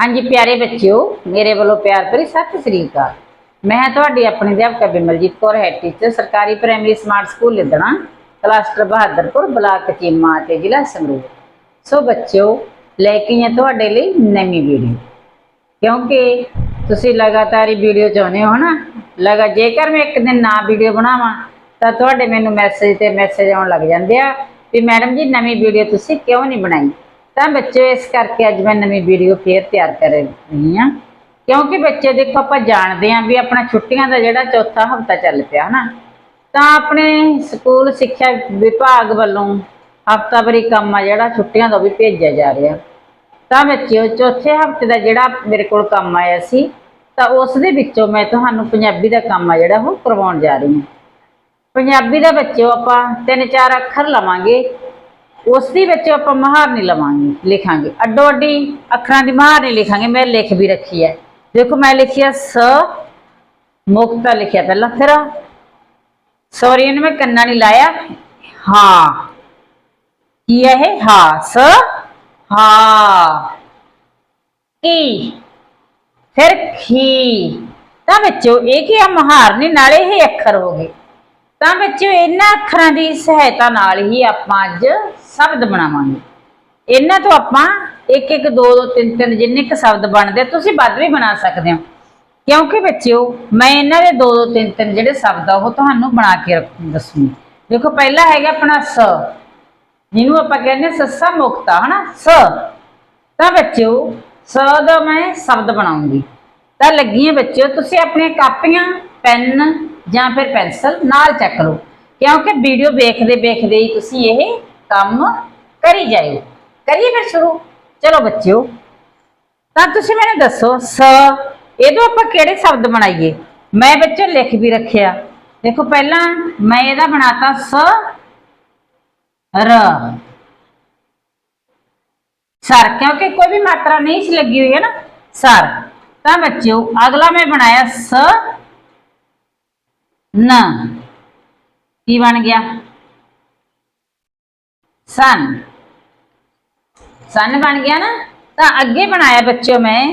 ਹਾਂਜੀ, ਪਿਆਰੇ ਬੱਚਿਓ, ਮੇਰੇ ਵੱਲੋਂ ਪਿਆਰ ਭਰੀ ਸਤਿ ਸ੍ਰੀ ਅਕਾਲ। ਮੈਂ ਤੁਹਾਡੀ ਆਪਣੀ ਅਧਿਆਪਕਾ ਬਿਮਲਜੀਤ ਕੌਰ ਹੈ ਟੀਚਰ ਸਰਕਾਰੀ primary smart school Liddana cluster Bahadurpur, block Cheema ਤੇ ਜ਼ਿਲ੍ਹਾ ਸੰਗਰੂਰ। ਸੋ ਬੱਚਿਓ, ਲੈ ਕੇ ਆ ਤੁਹਾਡੇ ਲਈ ਨਵੀਂ ਵੀਡੀਓ ਕਿਉਂਕਿ ਤੁਸੀਂ ਲਗਾਤਾਰ ਹੀ ਵੀਡੀਓ ਚਾਹੁੰਦੇ ਹੋ ਨਾ, ਲਗਾ ਜੇਕਰ ਮੈਂ ਇੱਕ ਦਿਨ ਨਾ ਵੀਡੀਓ ਬਣਾਵਾਂ, ਤਾਂ ਤੁਹਾਡੇ ਮੈਨੂੰ ਮੈਸੇਜ ਤੇ ਮੈਸੇਜ ਆਉਣ ਲੱਗ ਜਾਂਦੇ ਆ ਵੀ ਮੈਡਮ ਜੀ, ਨਵੀਂ ਵੀਡੀਓ ਤੁਸੀਂ ਕਿਉਂ ਨਹੀਂ ਬਣਾਈ? ਤਾਂ ਬੱਚੇ ਇਸ ਕਰਕੇ ਅੱਜ ਮੈਂ ਨਵੀਂ ਵੀਡੀਓ ਫੇਰ ਤਿਆਰ ਕਰ ਰਹੀ ਹਾਂ। ਕਿਉਂਕਿ ਬੱਚੇ ਦੇਖੋ, ਆਪਾਂ ਜਾਣਦੇ ਹਾਂ ਵੀ ਆਪਣਾ ਛੁੱਟੀਆਂ ਦਾ ਜਿਹੜਾ ਚੌਥਾ ਹਫਤਾ ਚੱਲ ਪਿਆ ਹਨਾ ਤਾਂ ਆਪਣੇ ਸਕੂਲ ਸਿੱਖਿਆ ਵਿਭਾਗ ਵੱਲੋਂ ਹਫਤਾਵਾਰੀ ਕੰਮ ਆ ਜਿਹੜਾ ਛੁੱਟੀਆਂ ਦਾ ਵੀ ਭੇਜਿਆ ਜਾ ਰਿਹਾ। ਤਾਂ ਬੱਚਿਓ ਚੌਥੇ ਹਫ਼ਤੇ ਦਾ ਜਿਹੜਾ ਮੇਰੇ ਕੋਲ ਕੰਮ ਆਇਆ ਸੀ, ਤਾਂ ਉਸ ਦੇ ਵਿੱਚੋਂ ਮੈਂ ਤੁਹਾਨੂੰ ਪੰਜਾਬੀ ਦਾ ਕੰਮ ਆ ਜਿਹੜਾ ਉਹ ਕਰਵਾਉਣ ਜਾ ਰਹੀ ਹਾਂ। ਪੰਜਾਬੀ ਦਾ ਬੱਚਿਓ ਆਪਾਂ ਤਿੰਨ ਚਾਰ ਅੱਖਰ ਲਵਾਂਗੇ। ਉਸ ਦੇ ਵਿੱਚ ਆਪਾਂ ਮਹਾਰਨੀ ਲਵਾਂਗੇ, ਲਿਖਾਂਗੇ। ਅੱਡੋ ਅੱਡੀ ਅੱਖਰਾਂ ਦੀ ਮਹਾਰਨੀ ਲਿਖਾਂਗੇ, ਮੈਂ ਲਿਖ ਵੀ ਰੱਖੀ ਹੈ। ਦੇਖੋ, ਮੈਂ ਲਿਖਿਆ ਸ ਮੁਕਤਾ ਲਿਖਿਆ ਪਹਿਲਾਂ ਫਿਰ ਸੌਰੀ ਨੇ ਮੈਂ ਕੰਨਾ ਨਹੀਂ ਲਾਇਆ। ਹਾਂ। ਕੀ ਹੈ ਇਹ? ਹਾਂ, ਸ, ਹਾਂ। ਕੀ? ਫਿਰ ਖੀ। ਤਾਂ ਵਿੱਚੋਂ ਇਹ ਕੀ ਆ? ਮਹਾਰਨੀ ਨਾਲੇ ਇਹ ਅੱਖਰ ਹੋ ਗਏ। ਤਾਂ ਬੱਚਿਓ, ਇਹਨਾਂ ਅੱਖਰਾਂ ਦੀ ਸਹਾਇਤਾ ਨਾਲ ਹੀ ਆਪਾਂ ਅੱਜ ਸ਼ਬਦ ਬਣਾਵਾਂਗੇ। ਇਹਨਾਂ ਤੋਂ ਆਪਾਂ ਇੱਕ ਇੱਕ, ਦੋ ਦੋ, ਤਿੰਨ ਤਿੰਨ ਜਿੰਨੇ ਕ ਸ਼ਬਦ ਬਣਦੇ ਤੁਸੀਂ ਵੱਧ ਵੀ ਬਣਾ ਸਕਦੇ ਹੋ। ਕਿਉਂਕਿ ਬੱਚਿਓ, ਮੈਂ ਇਹਨਾਂ ਦੇ ਦੋ ਦੋ, ਤਿੰਨ ਤਿੰਨ ਜਿਹੜੇ ਸ਼ਬਦ ਆ, ਉਹ ਤੁਹਾਨੂੰ ਬਣਾ ਕੇ ਰੱਖ- ਦੱਸੂਗੀ। ਦੇਖੋ, ਪਹਿਲਾ ਹੈਗਾ ਆਪਣਾ ਸ। ਜਿਹਨੂੰ ਆਪਾਂ ਕਹਿੰਦੇ ਹਾਂ ਸੱਸਾ ਮੁਕਤਾ, ਹਨਾ? ਸ। ਤਾਂ ਬੱਚਿਓ, ਸ ਦਾ ਮੈਂ ਸ਼ਬਦ ਬਣਾਉਂਗੀ। ਤਾਂ ਲੱਗੀਆਂ ਬੱਚਿਓ, ਤੁਸੀਂ ਆਪਣੀਆਂ ਕਾਪੀਆਂ ਪੈਨ ਜਾਂ ਫਿਰ ਪੈਨਸਲ ਨਾਲ ਚੱਕ ਲਓ ਕਿਉਂਕਿ ਵੀਡੀਓ ਵੇਖਦੇ ਵੇਖਦੇ ਹੀ ਤੁਸੀਂ ਇਹ ਕੰਮ ਕਰੀ ਜਾਇਓ। ਕਰੀਏ ਫਿਰ ਸ਼ੁਰੂ। ਚਲੋ ਬੱਚਿਓ, ਤਾਂ ਤੁਸੀਂ ਮੈਨੂੰ ਦੱਸੋ, ਸ, ਇਹਦੋਂ ਆਪਾਂ ਕਿਹੜੇ ਸ਼ਬਦ ਬਣਾਈਏ? ਮੈਂ ਬੱਚੇ ਲਿਖ ਵੀ ਰੱਖਿਆ। ਦੇਖੋ ਪਹਿਲਾਂ ਮੈਂ ਇਹਦਾ ਬਣਾਤਾ ਸ, ਰ। ਸਰ, ਕਿਉਂਕਿ ਕੋਈ ਵੀ ਮਾਤਰਾ ਨਹੀਂ ਸੀ ਲੱਗੀ ਹੋਈ ਹੈ ਨਾ। ਸਰ, ਤਾਂ ਬੱਚਿਓ, ਅਗਲਾ ਮੈਂ ਬਣਾਇਆ ਸ ਨ ਕੀ ਬਣ ਗਿਆ ਸਨ ਸਨ ਬਣ ਗਿਆ ਨਾ ਤਾਂ ਅੱਗੇ ਬਣਾਇਆ ਬੱਚਿਓ ਮੈਂ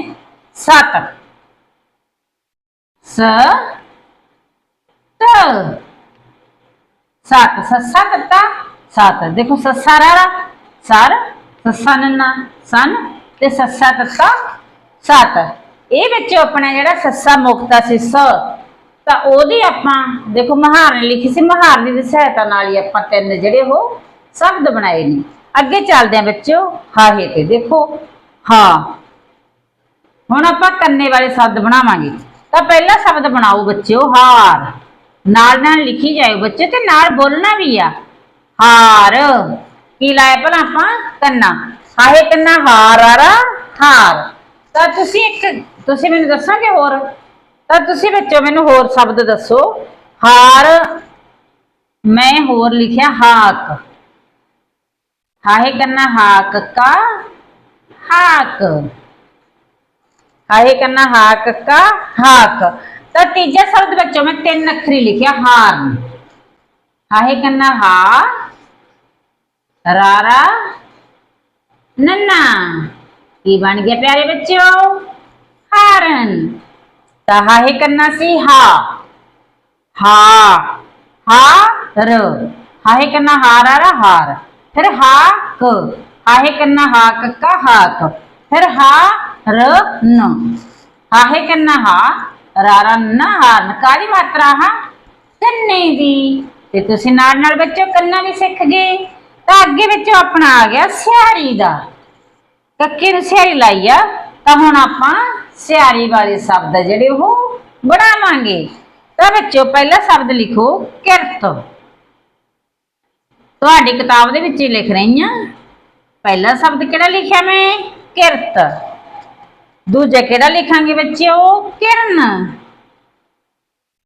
ਸਤ ਸ ਤ ਸਤ ਸੱਸਾ ਤੱਤਾ ਸਤ ਦੇਖੋ ਸੱਸਾ ਰਾਰਾ ਸਰ ਸੱਸਾ ਨੰਨਾ ਸਨ ਤੇ ਸੱਸਾ ਤੱਤਾ ਸਤ ਇਹ ਵਿੱਚ ਆਪਣਾ ਜਿਹੜਾ ਸੱਸਾ ਮੁਕਤਾ ਸੀ ਸ ਤਾਂ ਉਹਦੀ ਆਪਾਂ, ਦੇਖੋ ਮਹਾਰਨੀ ਲਿਖੀ ਸੀ ਮਹਾਰਨੀ ਦੀ ਸਹਾਇਤਾ ਨਾਲ ਹੀ ਆਪਾਂ ਤਿੰਨ ਜਿਹੜੇ ਉਹ ਸ਼ਬਦ ਬਣਾਏ ਨੇ। ਅੱਗੇ ਚੱਲਦੇ ਹਾਂ ਬੱਚਿਓ, ਹਾਹੇ ਤੇ ਦੇਖੋ, ਹਾਂ। ਹੁਣ ਆਪਾਂ ਕੰਨੇ ਵਾਲੇ ਸ਼ਬਦ ਬਣਾਵਾਂਗੇ। ਤਾਂ ਪਹਿਲਾ ਸ਼ਬਦ ਬਣਾਓ ਬੱਚਿਓ, ਹਾਰ। ਨਾਲ ਨਾਲ ਲਿਖੀ ਜਾਇਓ ਬੱਚੇ ਤੇ ਨਾਲ ਬੋਲਣਾ ਵੀ ਆ। ਹਾਰ। ਕੀ ਲਾਇਆ ਭਲਾ ਆਪਾਂ? ਕੰਨਾ। ਹਾਹੇ ਕੰਨਾ, ਹਾਰ ਆਰਾ ਹਾਰ। ਤਾਂ ਤੁਸੀਂ ਇੱਕ, ਤੁਸੀਂ ਮੈਨੂੰ ਦੱਸਾਂਗੇ ਹੋਰ? ਤਾਂ ਤੁਸੀਂ ਬੱਚੋ ਮੈਨੂੰ ਹੋਰ ਸ਼ਬਦ ਦੱਸੋ। ਹਾਰ, ਮੈਂ ਹੋਰ ਲਿਖਿਆ ਹਾਕ। ਹਾਹੇ ਕੰਨਾ ਹਾਕ ਕਾ ਹਾਕ। ਹਾਹੇ ਕੰਨਾ ਹਾਕ ਕਾ ਹਾਕ। ਤਾਂ ਤੀਜਾ ਸ਼ਬਦ ਬੱਚੋ ਮੈਂ ਤਿੰਨ ਅੱਖਰੀ ਲਿਖਿਆ ਹਾਰਨ ਹਾਹੇ ਕੰਨਾ ਹਾ, ਰਾਰਾ, ਨੰਨਾ। ਕੀ ਬਣ ਗਿਆ ਪਿਆਰੇ ਬੱਚਿਓ? ਹਾਰਨ। ਤਾਂ ਹਾਹੇ ਕੰਨਾ ਸੀ ਹਾ ਹਾ ਹਾ ਰ ਹਾਹੇ ਕੰਨਾ ਹਾਰਾ ਹਾਰ ਫਿਰ ਹਾ ਕ ਹਾਹੇ ਕੰਨਾ ਹਾ ਕਾ ਹਾਕ ਫਿਰ ਹਾ ਰ ਨ ਹਾਹੇ ਕੰਨਾ ਹਾ ਰਾਰਾ ਨ ਹਾਰਨ ਕਾਦੀ ਮਾਤਰਾ ਹਾ ਕੰਨੇ ਦੀ ਤੇ ਤੁਸੀਂ ਨਾਲ ਨਾਲ ਬੱਚੋ ਕੰਨਾ ਵੀ ਸਿੱਖ ਗਏ ਤਾਂ ਅੱਗੇ ਵਿੱਚੋਂ ਆਪਣਾ ਆ ਗਿਆ ਸਿਆਰੀ ਦਾ ਕੱਕੇ ਨੂੰ ਸਿਆਰੀ ਲਾਈ ਆ ਤਾਂ ਹੁਣ ਆਪਾਂ ਸਿਆਰੀ ਵਾਲੇ ਸ਼ਬਦ ਜਿਹੜੇ ਉਹ ਬਣਾਵਾਂਗੇ। ਤਾਂ ਬੱਚੋ ਪਹਿਲਾ ਸ਼ਬਦ ਲਿਖੋ, ਕਿਰਤ। ਤੁਹਾਡੀ ਕਿਤਾਬ ਦੇ ਵਿੱਚ ਹੀ ਲਿਖ ਰਹੀ ਹਾਂ। ਪਹਿਲਾ ਸ਼ਬਦ ਕਿਹੜਾ ਲਿਖਿਆ ਮੈਂ? ਕਿਰਤ। ਦੂਜਾ ਕਿਹੜਾ ਲਿਖਾਂਗੇ ਬੱਚਿਓ? ਕਿਰਨ।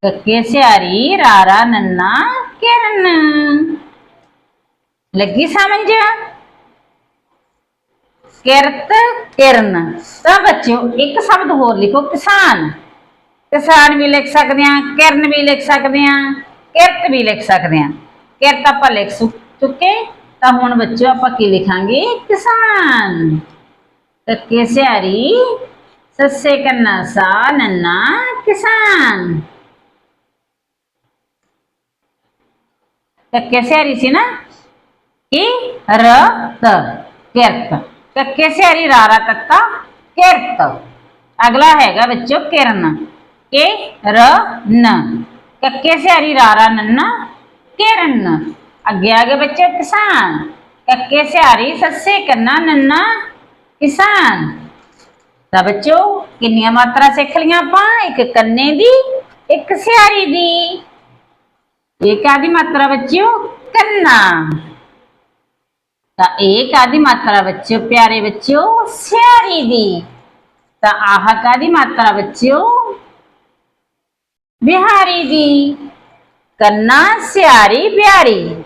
ਕੱਕੇ ਸਿਆਰੀ, ਰਾਰਾ ਨੰਨਾ, ਕਿਰਨ। ਲੱਗੀ ਸਮਝ? ਕਿਰਤ ਕਿਰਨ। ਤਾਂ ਬੱਚਿਓ, ਇੱਕ ਸ਼ਬਦ ਹੋਰ ਲਿਖੋ, ਕਿਸਾਨ। ਕਿਸਾਨ ਵੀ ਲਿਖ ਸਕਦੇ ਆ ਕਿਰਨ ਵੀ ਲਿਖ ਸਕਦੇ ਆ ਕਿਰਤ ਵੀ ਲਿਖ ਸਕਦੇ ਆ ਕਿਰਤ ਆਪਾਂ ਲਿਖ ਸੁ- ਚੁੱਕੇ। ਤਾਂ ਹੁਣ ਬੱਚਿਓ ਆਪਾਂ ਕੀ ਲਿਖਾਂਗੇ? ਕਿਸਾਨ। ਕੱਕੇ ਸਿਆਰੀ ਸੱਸੇ ਕੰਨਾ ਸਾ ਨੰਨਾ ਕਿਸਾਨ। ਕੱਕੇ ਸਿਆਰੀ ਸੀ ਨਾ? ਕੀ? ਰ ਤ ਕਿਰਤ। ਕੱਕੇ ਸਿਆਰੀ ਰਾਰਾ ਤੱਤਾ, ਕਿਰਤ। ਅਗਲਾ ਹੈਗਾ ਬੱਚੋ ਕਿਰਨ, ਕੇ ਰ ਨ। ਕੱਕੇ ਸਿਆਰੀ ਰਾਰਾ ਨੰਨਾ, ਕਿਰਨ। ਅੱਗੇ ਆ ਗਏ ਕਿਸਾਨ। ਕੱਕੇ ਸਿਆਰੀ, ਸੱਸੇ ਕੰਨਾ ਨੰਨਾ, ਕਿਸਾਨ। ਤਾਂ ਬੱਚੋ, ਕਿੰਨੀਆਂ ਮਾਤਰਾ ਸਿੱਖ ਲਈਆਂ ਆਪਾਂ? ਇੱਕ ਕੰਨੇ ਦੀ, ਇੱਕ ਸਿਆਰੀ ਦੀ। ਇਹ ਕਾਦੀ ਮਾਤਰਾ ਬੱਚਿਓ? ਕੰਨਾ। ਤਾਂ ਇਹ ਕਾਦੀ ਮਾਤਰਾ ਬੱਚਿਓ, ਪਿਆਰੇ ਬੱਚਿਓ? ਸਿਆਰੀ ਦੀ। ਤਾਂ ਆਹ ਕਾਦੀ ਮਾਤਰਾ ਬੱਚਿਓ? ਬਿਹਾਰੀ ਦੀ। ਕੰਨਾ ਸਿਆਰੀ ਬਿਹਾਰੀ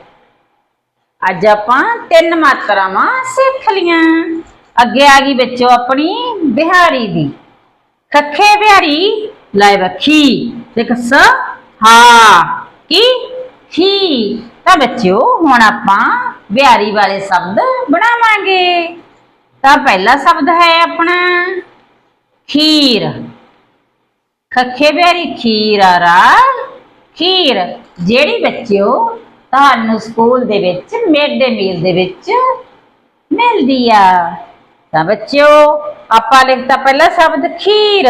ਅੱਜ ਆਪਾਂ ਤਿੰਨ ਮਾਤਰਾਵਾਂ ਸਿੱਖ ਲੀਆਂ। ਅੱਗੇ ਆ ਗਈ ਬੱਚੋ ਆਪਣੀ ਬਿਹਾਰੀ ਦੀ। ਖੱਖੇ ਬਿਹਾਰੀ ਲੈ ਬੱਖੀ ਤੇ ਸ, ਹਾ, ਕੀ, ਖੀ। ਤਾਂ ਬੱਚਿਓ, ਹੁਣ ਆਪਾਂ ਬਿਹਾਰੀ ਵਾਲੇ ਸ਼ਬਦ ਬਣਾਵਾਂਗੇ। ਤਾਂ ਪਹਿਲਾ ਸ਼ਬਦ ਹੈ ਆਪਣਾ, ਖੀਰ। ਖੱਖੇ ਬਿਹਾਰੀ ਖੀਰ ਆ ਖੀਰ। ਜਿਹੜੀ ਬੱਚਿਓ ਤੁਹਾਨੂੰ ਸਕੂਲ ਦੇ ਵਿੱਚ ਮਿਡ ਡੇ ਮੀਲ ਦੇ ਵਿੱਚ ਮਿਲਦੀ ਆ। ਤਾਂ ਬੱਚਿਓ, ਆਪਾਂ ਲਿਖਤਾ ਪਹਿਲਾ ਸ਼ਬਦ ਖੀਰ।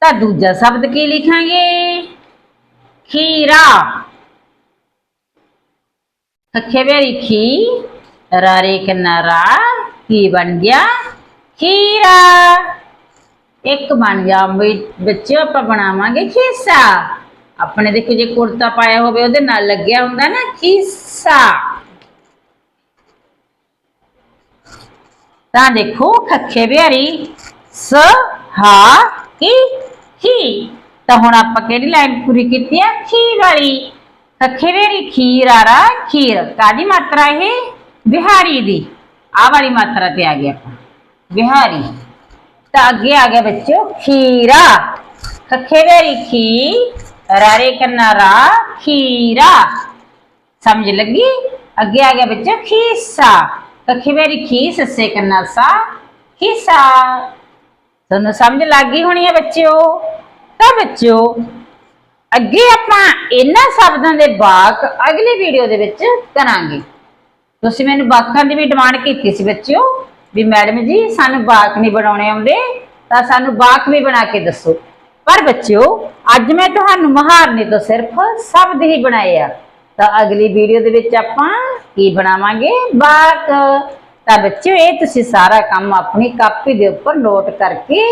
ਤਾਂ ਦੂਜਾ ਸ਼ਬਦ ਕੀ ਲਿਖਾਂਗੇ? ਖੀਰਾ। ਖੱਖੇ ਬਿਹਾਰੀ ਖੀ ਰਾਰੇ ਕਿਨਾਰਾ ਕੀ ਬਣ ਗਿਆ ਖੀਰਾ ਇੱਕ ਬਣ ਗਿਆ ਵੀ- ਬੱਚਿਓ ਆਪਾਂ ਬਣਾਵਾਂਗੇ ਖੀਸਾ ਆਪਣੇ ਦੇਖੋ ਜੇ ਕੁੜਤਾ ਪਾਇਆ ਹੋਵੇ ਉਹਦੇ ਨਾਲ ਲੱਗਿਆ ਹੁੰਦਾ ਨਾ ਖੀਸਾ ਤਾਂ ਦੇਖੋ ਖੱਖੇ ਬਿਹਾਰੀ ਸ ਹਾ ਕੀ ਖੀ ਤਾਂ ਹੁਣ ਆਪਾਂ ਕਿਹੜੀ ਲਾਈਨ ਪੂਰੀ ਕੀਤੀ ਆ ਖੀ ਵਾਲੀ ਖੱਖੇ ਬਿਹਾਰੀ ਖੀਰ ਆਰਾ ਖੀਰ। ਕਾਦੀ ਮਾਤਰਾ ਇਹ? ਬਿਹਾਰੀ ਦੀ। ਆ ਵਾਲੀ ਮਾਤਰਾ ਤੇ ਆ ਗਿਆ ਆਪਾਂ। ਬਿਹਾਰੀ। ਤਾਂ ਅੱਗੇ ਆ ਗਿਆ ਬੱਚੋ ਖੀਰਾ। ਖੱਖੇ ਬਿਹਾਰੀ ਖੀ ਰਾਰੇ ਕੰਨਾ ਰਾ, ਖੀਰਾ। ਸਮਝ ਲੱਗੀ? ਅੱਗੇ ਆ ਗਿਆ ਬੱਚੋ ਖੀਸਾ। ਕੱਖੇ ਮੇਰੀ ਖੀ ਸੱਸੇ ਕੰਨਾ ਸਾ ਤੁਹਾਨੂੰ ਸਮਝ ਲੱਗ ਗਈ ਹੋਣੀ ਹੈ ਬੱਚਿਓ? ਤਾਂ ਬੱਚਿਓ ਅੱਗੇ ਆਪਾਂ ਇਹਨਾਂ ਸ਼ਬਦਾਂ ਦੇ ਵਾਕ ਅਗਲੀ ਵੀਡੀਓ ਦੇ ਵਿੱਚ ਕਰਾਂਗੇ। ਤੁਸੀਂ ਮੈਨੂੰ ਵਾਕਾਂ ਦੀ ਵੀ ਡਿਮਾਂਡ ਕੀਤੀ ਸੀ ਬੱਚਿਓ, ਵੀ ਮੈਡਮ ਜੀ ਸਾਨੂੰ ਵਾਕ ਨਹੀਂ ਬਣਾਉਣੇ ਆਉਂਦੇ, ਤਾਂ ਸਾਨੂੰ ਵਾਕ ਵੀ ਬਣਾ ਕੇ ਦੱਸੋ। ਪਰ ਬੱਚਿਓ, ਅੱਜ ਮੈਂ ਤੁਹਾਨੂੰ ਮਹਾਰਨੇ ਤੋਂ ਸਿਰਫ ਸ਼ਬਦ ਹੀ ਬਣਾਏ ਆ। ਤਾਂ ਅਗਲੀ ਵੀਡੀਓ ਦੇ ਵਿੱਚ ਆਪਾਂ ਕੀ ਬਣਾਵਾਂਗੇ? ਵਾਕ। ਤਾਂ ਬੱਚਿਓ, ਇਹ ਤੁਸੀਂ ਸਾਰਾ ਕੰਮ ਆਪਣੀ ਕਾਪੀ ਦੇ ਉੱਪਰ ਨੋਟ ਕਰਕੇ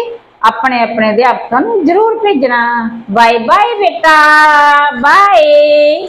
ਆਪਣੇ ਆਪਣੇ ਅਧਿਆਪਕਾਂ ਨੂੰ ਜ਼ਰੂਰ ਭੇਜਣਾ। ਬਾਏ ਬਾਏ ਬੇਟਾ ਬਾਏ।